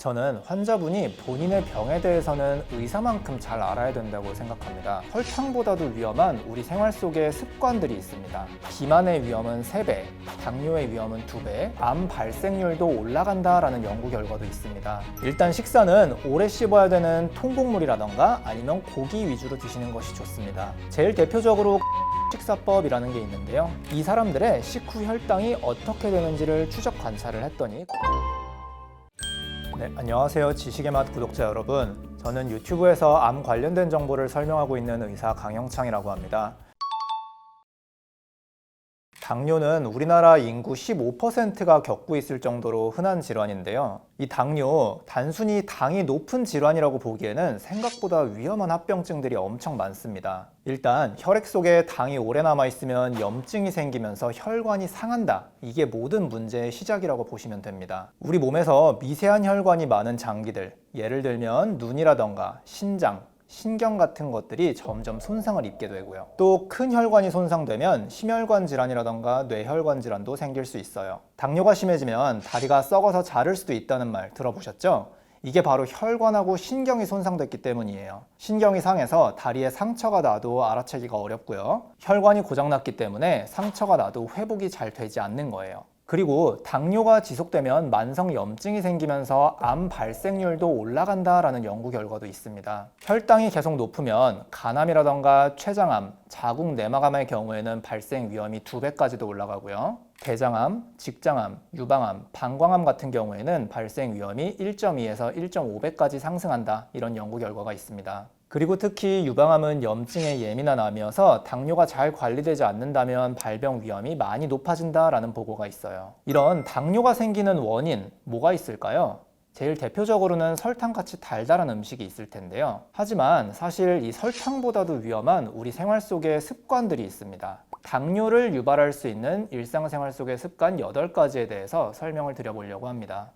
저는 환자분이 본인의 병에 대해서는 의사만큼 잘 알아야 된다고 생각합니다. 혈당보다도 위험한 우리 생활 속에 습관들이 있습니다. 비만의 위험은 3배, 당뇨의 위험은 2배, 암 발생률도 올라간다라는 연구 결과도 있습니다. 일단 식사는 오래 씹어야 되는 통곡물이라던가 아니면 고기 위주로 드시는 것이 좋습니다. 제일 대표적으로 식사법이라는 게 있는데요. 이 사람들의 식후 혈당이 어떻게 되는지를 추적 관찰을 했더니 네, 안녕하세요. 지식의 맛 구독자 여러분. 저는 유튜브에서 암 관련된 정보를 설명하고 있는 의사 강영창이라고 합니다. 당뇨는 우리나라 인구 15%가 겪고 있을 정도로 흔한 질환인데요. 이 당뇨, 단순히 당이 높은 질환이라고 보기에는 생각보다 위험한 합병증들이 엄청 많습니다. 일단 혈액 속에 당이 오래 남아 있으면 염증이 생기면서 혈관이 상한다. 이게 모든 문제의 시작이라고 보시면 됩니다. 우리 몸에서 미세한 혈관이 많은 장기들, 예를 들면 눈이라던가 신장, 신경 같은 것들이 점점 손상을 입게 되고요. 또 큰 혈관이 손상되면 심혈관 질환이라던가 뇌혈관 질환도 생길 수 있어요. 당뇨가 심해지면 다리가 썩어서 자를 수도 있다는 말 들어보셨죠? 이게 바로 혈관하고 신경이 손상됐기 때문이에요. 신경이 상해서 다리에 상처가 나도 알아채기가 어렵고요. 혈관이 고장났기 때문에 상처가 나도 회복이 잘 되지 않는 거예요. 그리고 당뇨가 지속되면 만성 염증이 생기면서 암 발생률도 올라간다라는 연구 결과도 있습니다. 혈당이 계속 높으면 간암이라던가 췌장암, 자궁 내막암의 경우에는 발생 위험이 두 배까지도 올라가고요. 대장암, 직장암, 유방암, 방광암 같은 경우에는 발생 위험이 1.2에서 1.5배까지 상승한다. 이런 연구 결과가 있습니다. 그리고 특히 유방암은 염증에 예민한 암이어서 당뇨가 잘 관리되지 않는다면 발병 위험이 많이 높아진다라는 보고가 있어요. 이런 당뇨가 생기는 원인 뭐가 있을까요? 제일 대표적으로는 설탕같이 달달한 음식이 있을 텐데요. 하지만 사실 이 설탕보다도 위험한 우리 생활 속의 습관들이 있습니다. 당뇨를 유발할 수 있는 일상생활 속의 습관 8가지에 대해서 설명을 드려보려고 합니다.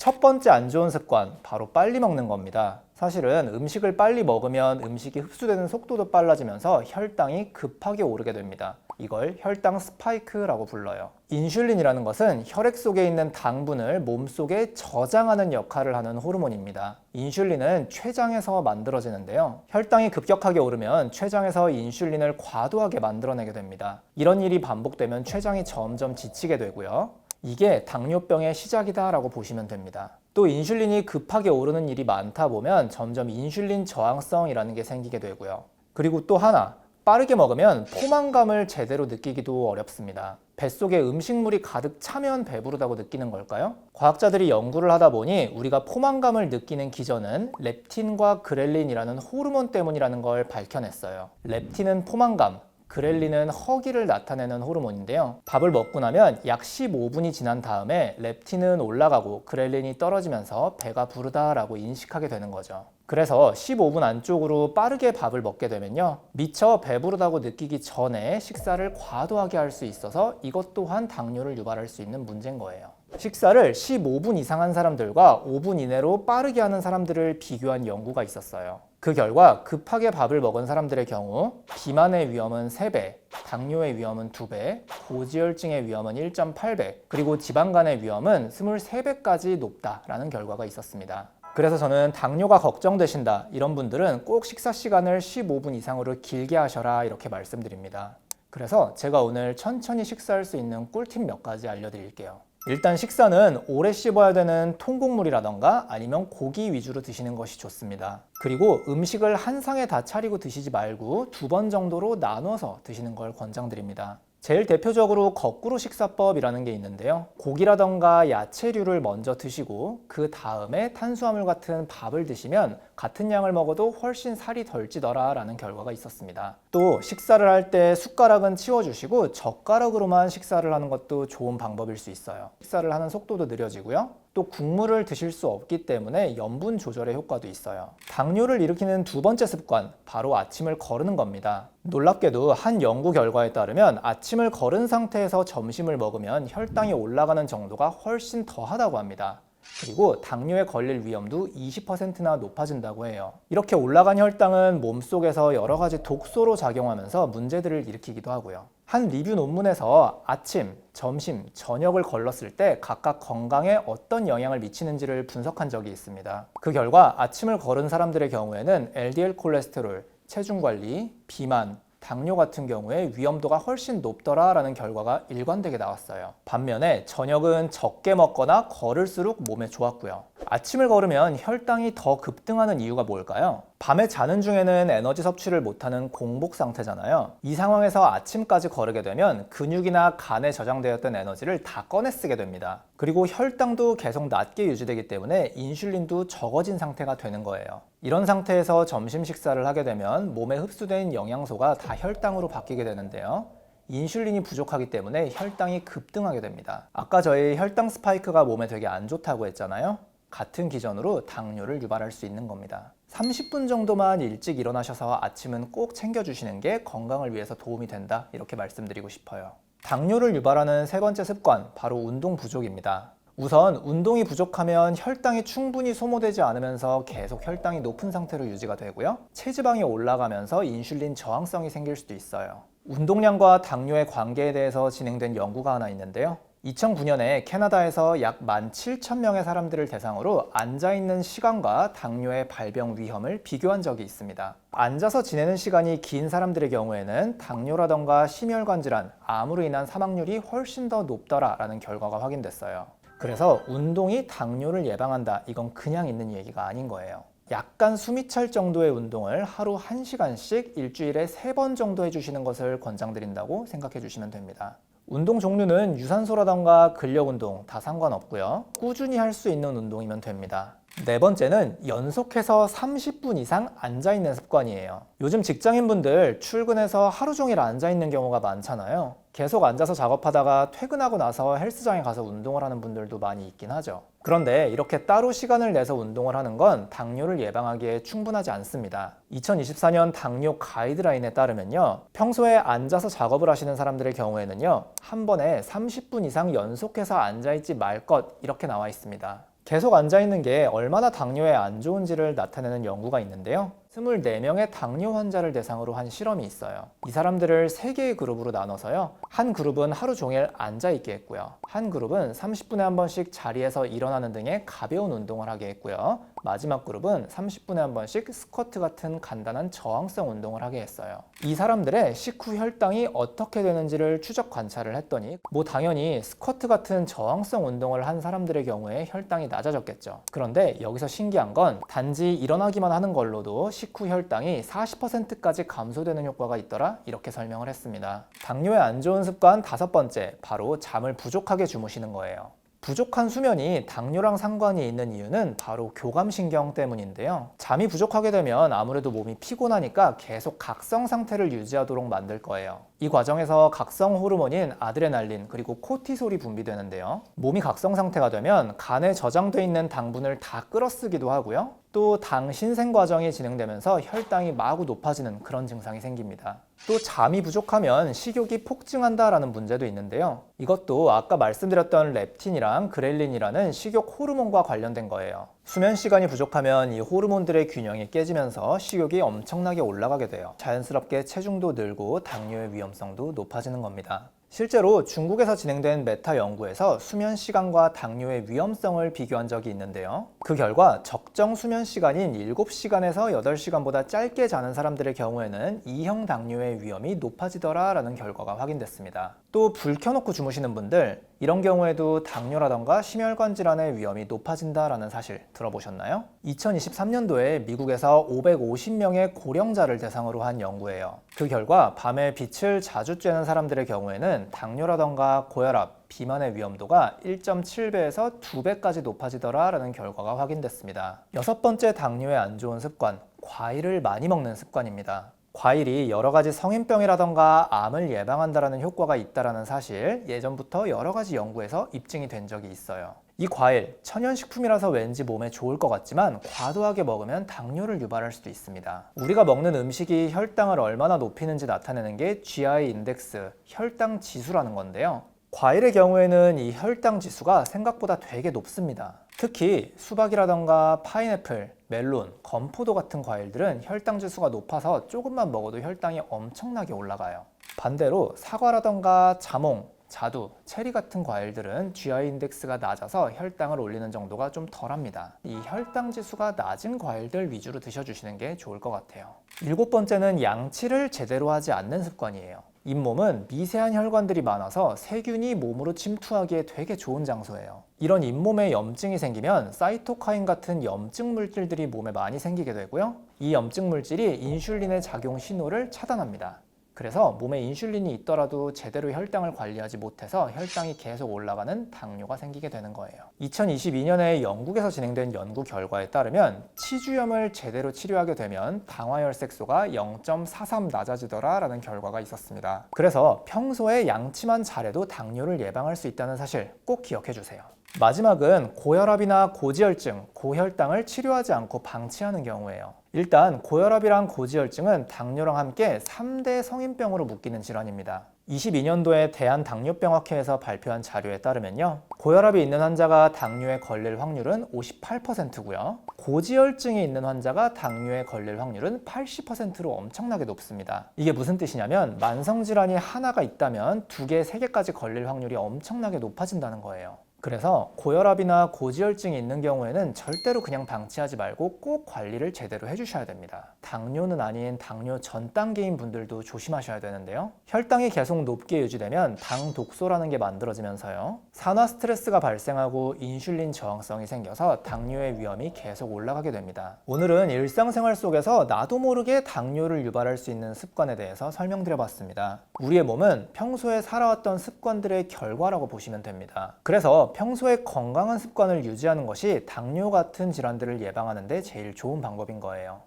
첫 번째 안 좋은 습관, 바로 빨리 먹는 겁니다. 사실은 음식을 빨리 먹으면 음식이 흡수되는 속도도 빨라지면서 혈당이 급하게 오르게 됩니다. 이걸 혈당 스파이크라고 불러요. 인슐린이라는 것은 혈액 속에 있는 당분을 몸 속에 저장하는 역할을 하는 호르몬입니다. 인슐린은 췌장에서 만들어지는데요. 혈당이 급격하게 오르면 췌장에서 인슐린을 과도하게 만들어내게 됩니다. 이런 일이 반복되면 췌장이 점점 지치게 되고요. 이게 당뇨병의 시작이다라고 보시면 됩니다. 또 인슐린이 급하게 오르는 일이 많다 보면 점점 인슐린 저항성이라는 게 생기게 되고요. 그리고 또 하나, 빠르게 먹으면 포만감을 제대로 느끼기도 어렵습니다. 뱃속에 음식물이 가득 차면 배부르다고 느끼는 걸까요? 과학자들이 연구를 하다 보니 우리가 포만감을 느끼는 기전은 렙틴과 그렐린이라는 호르몬 때문이라는 걸 밝혀냈어요. 렙틴은 포만감, 그렐린은 허기를 나타내는 호르몬인데요. 밥을 먹고 나면 약 15분이 지난 다음에 렙틴은 올라가고 그렐린이 떨어지면서 배가 부르다라고 인식하게 되는 거죠. 그래서 15분 안쪽으로 빠르게 밥을 먹게 되면요. 미처 배부르다고 느끼기 전에 식사를 과도하게 할 수 있어서 이것 또한 당뇨를 유발할 수 있는 문제인 거예요. 식사를 15분 이상 한 사람들과 5분 i내로 빠르게 하는 사람들을 비교한 연구가 있었어요. 그 결과 급하게 밥을 먹은 사람들의 경우 비만의 위험은 3배, 당뇨의 위험은 2배, 고지혈증의 위험은 1.8배, 그리고 지방간의 위험은 23배까지 높다라는 결과가 있었습니다. 그래서 저는 당뇨가 걱정되신다 이런 분들은 꼭 식사 시간을 15분 이상으로 길게 하셔라 이렇게 말씀드립니다. 그래서 제가 오늘 천천히 식사할 수 있는 꿀팁 몇 가지 알려드릴게요. 일단 식사는 오래 씹어야 되는 통곡물이라던가 아니면 고기 위주로 드시는 것이 좋습니다. 그리고 음식을 한 상에 다 차리고 드시지 말고 두 번 정도로 나눠서 드시는 걸 권장드립니다. 제일 대표적으로 거꾸로 식사법이라는 게 있는데요. 고기라던가 야채류를 먼저 드시고 그 다음에 탄수화물 같은 밥을 드시면 같은 양을 먹어도 훨씬 살이 덜 찌더라 라는 결과가 있었습니다. 또 식사를 할 때 숟가락은 치워주시고 젓가락으로만 식사를 하는 것도 좋은 방법일 수 있어요. 식사를 하는 속도도 느려지고요. 또 국물을 드실 수 없기 때문에 염분 조절의 효과도 있어요. 당뇨를 일으키는 두 번째 습관, 바로 아침을 거르는 겁니다. 놀랍게도 한 연구 결과에 따르면 아침을 거른 상태에서 점심을 먹으면 혈당이 올라가는 정도가 훨씬 더하다고 합니다. 그리고 당뇨에 걸릴 위험도 20%나 높아진다고 해요. 이렇게 올라간 혈당은 몸속에서 여러 가지 독소로 작용하면서 문제들을 일으키기도 하고요. 한 리뷰 논문에서 아침, 점심, 저녁을 걸렀을 때 각각 건강에 어떤 영향을 미치는지를 분석한 적이 있습니다. 그 결과 아침을 걸은 사람들의 경우에는 LDL 콜레스테롤, 체중 관리, 비만, 당뇨 같은 경우에 위험도가 훨씬 높더라라는 결과가 일관되게 나왔어요. 반면에 저녁은 적게 먹거나 걸을수록 몸에 좋았고요. 아침을 걸으면 혈당이 더 급등하는 이유가 뭘까요? 밤에 자는 중에는 에너지 섭취를 못하는 공복 상태잖아요. 이 상황에서 아침까지 거르게 되면 근육이나 간에 저장되었던 에너지를 다 꺼내 쓰게 됩니다. 그리고 혈당도 계속 낮게 유지되기 때문에 인슐린도 적어진 상태가 되는 거예요. 이런 상태에서 점심 식사를 하게 되면 몸에 흡수된 영양소가 다 혈당으로 바뀌게 되는데요. 인슐린이 부족하기 때문에 혈당이 급등하게 됩니다. 아까 저희 혈당 스파이크가 몸에 되게 안 좋다고 했잖아요. 같은 기전으로 당뇨를 유발할 수 있는 겁니다. 30분 정도만 일찍 일어나셔서 아침은 꼭 챙겨주시는 게 건강을 위해서 도움이 된다. 이렇게 말씀드리고 싶어요. 당뇨를 유발하는 세 번째 습관, 바로 운동 부족입니다. 우선 운동이 부족하면 혈당이 충분히 소모되지 않으면서 계속 혈당이 높은 상태로 유지가 되고요. 체지방이 올라가면서 인슐린 저항성이 생길 수도 있어요. 운동량과 당뇨의 관계에 대해서 진행된 연구가 하나 있는데요. 2009년에 캐나다에서 약 17,000명의 사람들을 대상으로 앉아있는 시간과 당뇨의 발병 위험을 비교한 적이 있습니다. 앉아서 지내는 시간이 긴 사람들의 경우에는 당뇨라던가 심혈관 질환, 암으로 인한 사망률이 훨씬 더 높더라라는 결과가 확인됐어요. 그래서 운동이 당뇨를 예방한다. 이건 그냥 있는 얘기가 아닌 거예요. 약간 숨이 찰 정도의 운동을 하루 1시간씩 일주일에 3번 정도 해주시는 것을 권장드린다고 생각해 주시면 됩니다. 운동 종류는 유산소라던가 근력 운동 다 상관없고요. 꾸준히 할 수 있는 운동이면 됩니다. 네 번째는 연속해서 30분 이상 앉아 있는 습관이에요. 요즘 직장인분들 출근해서 하루 종일 앉아 있는 경우가 많잖아요. 계속 앉아서 작업하다가 퇴근하고 나서 헬스장에 가서 운동을 하는 분들도 많이 있긴 하죠. 그런데 이렇게 따로 시간을 내서 운동을 하는 건 당뇨를 예방하기에 충분하지 않습니다. 2024년 당뇨 가이드라인에 따르면요. 평소에 앉아서 작업을 하시는 사람들의 경우에는요. 한 번에 30분 이상 연속해서 앉아있지 말 것 이렇게 나와 있습니다. 계속 앉아있는 게 얼마나 당뇨에 안 좋은지를 나타내는 연구가 있는데요. 24명의 당뇨 환자를 대상으로 한 실험이 있어요. 이 사람들을 3개의 그룹으로 나눠서요. 한 그룹은 하루 종일 앉아 있게 했고요. 한 그룹은 30분에 한 번씩 자리에서 일어나는 등의 가벼운 운동을 하게 했고요. 마지막 그룹은 30분에 한 번씩 스쿼트 같은 간단한 저항성 운동을 하게 했어요. 이 사람들의 식후 혈당이 어떻게 되는지를 추적 관찰을 했더니 뭐 당연히 스쿼트 같은 저항성 운동을 한 사람들의 경우에 혈당이 낮아졌겠죠. 그런데 여기서 신기한 건 단지 일어나기만 하는 걸로도 식후 혈당이 40%까지 감소되는 효과가 있더라 이렇게 설명을 했습니다. 당뇨에 안 좋은 습관 다섯 번째 바로 잠을 부족하게 주무시는 거예요. 부족한 수면이 당뇨랑 상관이 있는 이유는 바로 교감신경 때문인데요. 잠이 부족하게 되면 아무래도 몸이 피곤하니까 계속 각성 상태를 유지하도록 만들 거예요. 이 과정에서 각성 호르몬인 아드레날린 그리고 코티솔이 분비되는데요. 몸이 각성 상태가 되면 간에 저장돼 있는 당분을 다 끌어쓰기도 하고요. 또 당 신생 과정이 진행되면서 혈당이 마구 높아지는 그런 증상이 생깁니다. 또 잠이 부족하면 식욕이 폭증한다라는 문제도 있는데요. 이것도 아까 말씀드렸던 렙틴이랑 그렐린이라는 식욕 호르몬과 관련된 거예요. 수면 시간이 부족하면 이 호르몬들의 균형이 깨지면서 식욕이 엄청나게 올라가게 돼요. 자연스럽게 체중도 늘고 당뇨의 위험성도 높아지는 겁니다. 실제로 중국에서 진행된 메타 연구에서 수면 시간과 당뇨의 위험성을 비교한 적이 있는데요. 그 결과 적정 수면 시간인 7시간에서 8시간보다 짧게 자는 사람들의 경우에는 2형 당뇨의 위험이 높아지더라라는 결과가 확인됐습니다. 또 불 켜놓고 주무시는 분들 이런 경우에도 당뇨라던가 심혈관 질환의 위험이 높아진다라는 사실 들어보셨나요? 2023년도에 미국에서 550명의 고령자를 대상으로 한 연구예요. 그 결과 밤에 빛을 자주 쬐는 사람들의 경우에는 당뇨라던가 고혈압, 비만의 위험도가 1.7배에서 2배까지 높아지더라라는 결과가 확인됐습니다. 여섯 번째 당뇨에 안 좋은 습관, 과일을 많이 먹는 습관입니다. 과일이 여러 가지 성인병이라던가 암을 예방한다라는 효과가 있다라는 사실 예전부터 여러 가지 연구에서 입증이 된 적이 있어요. 이 과일 천연식품이라서 왠지 몸에 좋을 것 같지만 과도하게 먹으면 당뇨를 유발할 수도 있습니다. 우리가 먹는 음식이 혈당을 얼마나 높이는지 나타내는 게 GI 인덱스 혈당 지수라는 건데요. 과일의 경우에는 이 혈당 지수가 생각보다 되게 높습니다. 특히 수박이라던가 파인애플, 멜론, 건포도 같은 과일들은 혈당 지수가 높아서 조금만 먹어도 혈당이 엄청나게 올라가요. 반대로 사과라던가 자몽, 자두, 체리 같은 과일들은 GI 인덱스가 낮아서 혈당을 올리는 정도가 좀 덜합니다. 이 혈당 지수가 낮은 과일들 위주로 드셔주시는 게 좋을 것 같아요. 일곱 번째는 양치를 제대로 하지 않는 습관이에요. 잇몸은 미세한 혈관들이 많아서 세균이 몸으로 침투하기에 되게 좋은 장소예요. 이런 잇몸에 염증이 생기면 사이토카인 같은 염증 물질들이 몸에 많이 생기게 되고요. 이 염증 물질이 인슐린의 작용 신호를 차단합니다. 그래서 몸에 인슐린이 있더라도 제대로 혈당을 관리하지 못해서 혈당이 계속 올라가는 당뇨가 생기게 되는 거예요. 2022년에 영국에서 진행된 연구 결과에 따르면 치주염을 제대로 치료하게 되면 당화혈색소가 0.43 낮아지더라라는 결과가 있었습니다. 그래서 평소에 양치만 잘해도 당뇨를 예방할 수 있다는 사실 꼭 기억해 주세요. 마지막은 고혈압이나 고지혈증, 고혈당을 치료하지 않고 방치하는 경우예요. 일단 고혈압이랑 고지혈증은 당뇨랑 함께 3대 성인병으로 묶이는 질환입니다. 22년도에 대한당뇨병학회에서 발표한 자료에 따르면요. 고혈압이 있는 환자가 당뇨에 걸릴 확률은 58%고요. 고지혈증이 있는 환자가 당뇨에 걸릴 확률은 80%로 엄청나게 높습니다. 이게 무슨 뜻이냐면 만성 질환이 하나가 있다면 두 개, 세 개까지 걸릴 확률이 엄청나게 높아진다는 거예요. 그래서 고혈압이나 고지혈증이 있는 경우에는 절대로 그냥 방치하지 말고 꼭 관리를 제대로 해주셔야 됩니다. 당뇨는 아닌 당뇨 전 단계인 분들도 조심하셔야 되는데요. 혈당이 계속 높게 유지되면 당 독소라는 게 만들어지면서요. 산화 스트레스가 발생하고 인슐린 저항성이 생겨서 당뇨의 위험이 계속 올라가게 됩니다. 오늘은 일상생활 속에서 나도 모르게 당뇨를 유발할 수 있는 습관에 대해서 설명드려봤습니다. 우리의 몸은 평소에 살아왔던 습관들의 결과라고 보시면 됩니다. 그래서 평소에 건강한 습관을 유지하는 것이 당뇨 같은 질환들을 예방하는 데 제일 좋은 방법인 거예요.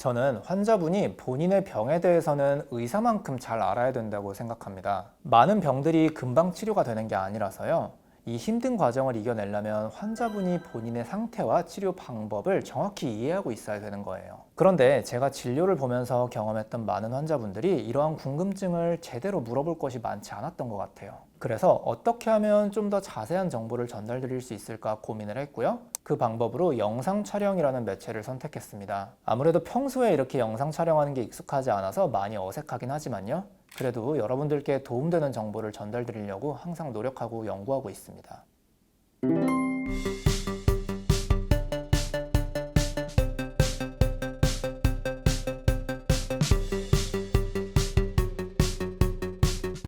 저는 환자분이 본인의 병에 대해서는 의사만큼 잘 알아야 된다고 생각합니다. 많은 병들이 금방 치료가 되는 게 아니라서요. 이 힘든 과정을 이겨내려면 환자분이 본인의 상태와 치료 방법을 정확히 이해하고 있어야 되는 거예요. 그런데 제가 진료를 보면서 경험했던 많은 환자분들이 이러한 궁금증을 제대로 물어볼 것이 많지 않았던 것 같아요. 그래서 어떻게 하면 좀 더 자세한 정보를 전달드릴 수 있을까 고민을 했고요. 그 방법으로 영상 촬영이라는 매체를 선택했습니다. 아무래도 평소에 이렇게 영상 촬영하는 게 익숙하지 않아서 많이 어색하긴 하지만요. 그래도 여러분들께 도움되는 정보를 전달드리려고 항상 노력하고 연구하고 있습니다.